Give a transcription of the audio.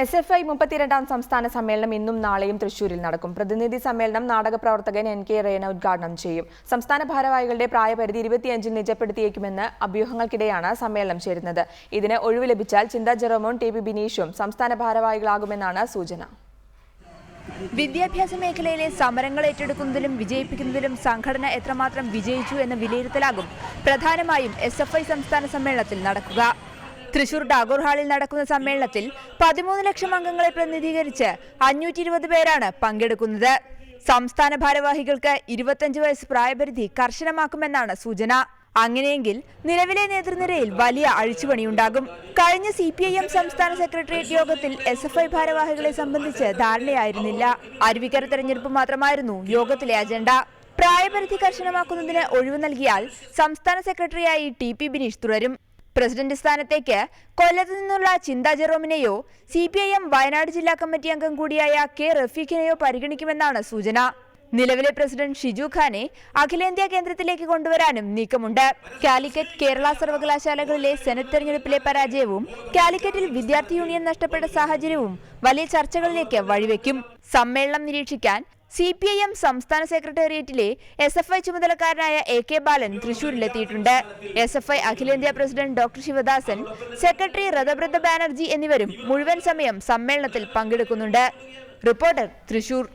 S F I മുപ്പത്തിരണ്ടാം സംസ്ഥാന സമ്മേളനം ഇന്നും നാളെയും തൃശൂരിൽ നടക്കും. പ്രതിനിധി സമ്മേളനം നാടക പ്രവർത്തകൻ എൻ കെ റേന ഉദ്ഘാടനം ചെയ്യും. സംസ്ഥാന ഭാരവാഹികളുടെ പ്രായപരിധി ഇരുപത്തിയഞ്ചിൽ നിജപ്പെടുത്തിയേക്കുമെന്ന് അഭ്യൂഹങ്ങൾക്കിടെയാണ് സമ്മേളനം ചേരുന്നത്. ഇതിന് ഒഴിവ് ലഭിച്ചാൽ ചിന്താ ജെറോമോൻ ടി പി ബിനീഷും സംസ്ഥാന ഭാരവാഹികളാകുമെന്നാണ് സൂചന. വിദ്യാഭ്യാസ മേഖലയിലെ സമരങ്ങൾ ഏറ്റെടുക്കുന്നതിലും വിജയിപ്പിക്കുന്നതിലും സംഘടന എത്രമാത്രം വിജയിച്ചു എന്ന വിലയിരുത്തലാകും. പ്രധാനമായും എസ് സംസ്ഥാന സമ്മേളനത്തിൽ നടക്കുക. തൃശൂർ ടാഗോർ ഹാളിൽ നടക്കുന്ന സമ്മേളനത്തിൽ പതിമൂന്ന് ലക്ഷം അംഗങ്ങളെ പ്രതിനിധീകരിച്ച് അഞ്ഞൂറ്റി ഇരുപത് പേരാണ് പങ്കെടുക്കുന്നത്. സംസ്ഥാന ഭാരവാഹികൾക്ക് ഇരുപത്തഞ്ച് വയസ്സ് പ്രായപരിധി കർശനമാക്കുമെന്നാണ് സൂചന. അങ്ങനെയെങ്കിൽ നിലവിലെ നേതൃനിരയിൽ വലിയ അഴിച്ചുപണിയുണ്ടാകും. കഴിഞ്ഞ സി പി ഐ എം സംസ്ഥാന സെക്രട്ടേറിയറ്റ് യോഗത്തിൽ എസ് എഫ് ഐ ഭാരവാഹികളെ സംബന്ധിച്ച് ധാരണയായിരുന്നില്ല. അരുവിക്കര തെരഞ്ഞെടുപ്പ് മാത്രമായിരുന്നു യോഗത്തിലെ അജണ്ട. പ്രായപരിധി കർശനമാക്കുന്നതിന് ഒഴിവ് നൽകിയാൽ സംസ്ഥാന സെക്രട്ടറിയായി ടി പി ബിനീഷ് തുടരും. പ്രസിഡന്റ് സ്ഥാനത്തേക്ക് കൊല്ലത്ത് നിന്നുള്ള Chintha ജെറോമിനെയോ C P I M Wayanad ജില്ലാ കമ്മിറ്റി അംഗം കൂടിയായ കെ റഫീഖിനെയോ പരിഗണിക്കുമെന്നാണ് സൂചന. നിലവിലെ പ്രസിഡന്റ് ഷിജു ഖാനെ അഖിലേന്ത്യാ കേന്ദ്രത്തിലേക്ക് കൊണ്ടുവരാനും നീക്കമുണ്ട്. കാലിക്കറ്റ് കേരള സർവകലാശാലകളിലെ സെനറ്റ് തെരഞ്ഞെടുപ്പിലെ പരാജയവും കാലിക്കറ്റിൽ വിദ്യാർത്ഥി യൂണിയൻ നഷ്ടപ്പെട്ട സാഹചര്യവും വലിയ ചർച്ചകളിലേക്ക് വഴിവെക്കും. സമ്മേളനം നിരീക്ഷിക്കാൻ സി പി ഐ എം സംസ്ഥാന സെക്രട്ടേറിയറ്റിലെ എസ് എഫ് ഐ ചുമതലക്കാരനായ എ കെ ബാലൻ തൃശൂരിലെത്തിയിട്ടുണ്ട്. എസ് എഫ് ഐ അഖിലേന്ത്യാ president doctor Sivadasan secretary Ritabrata Banerjee എന്നിവരും മുഴുവൻ സമയം സമ്മേളനത്തിൽ പങ്കെടുക്കുന്നുണ്ട്. റിപ്പോർട്ടർ തൃശൂർ.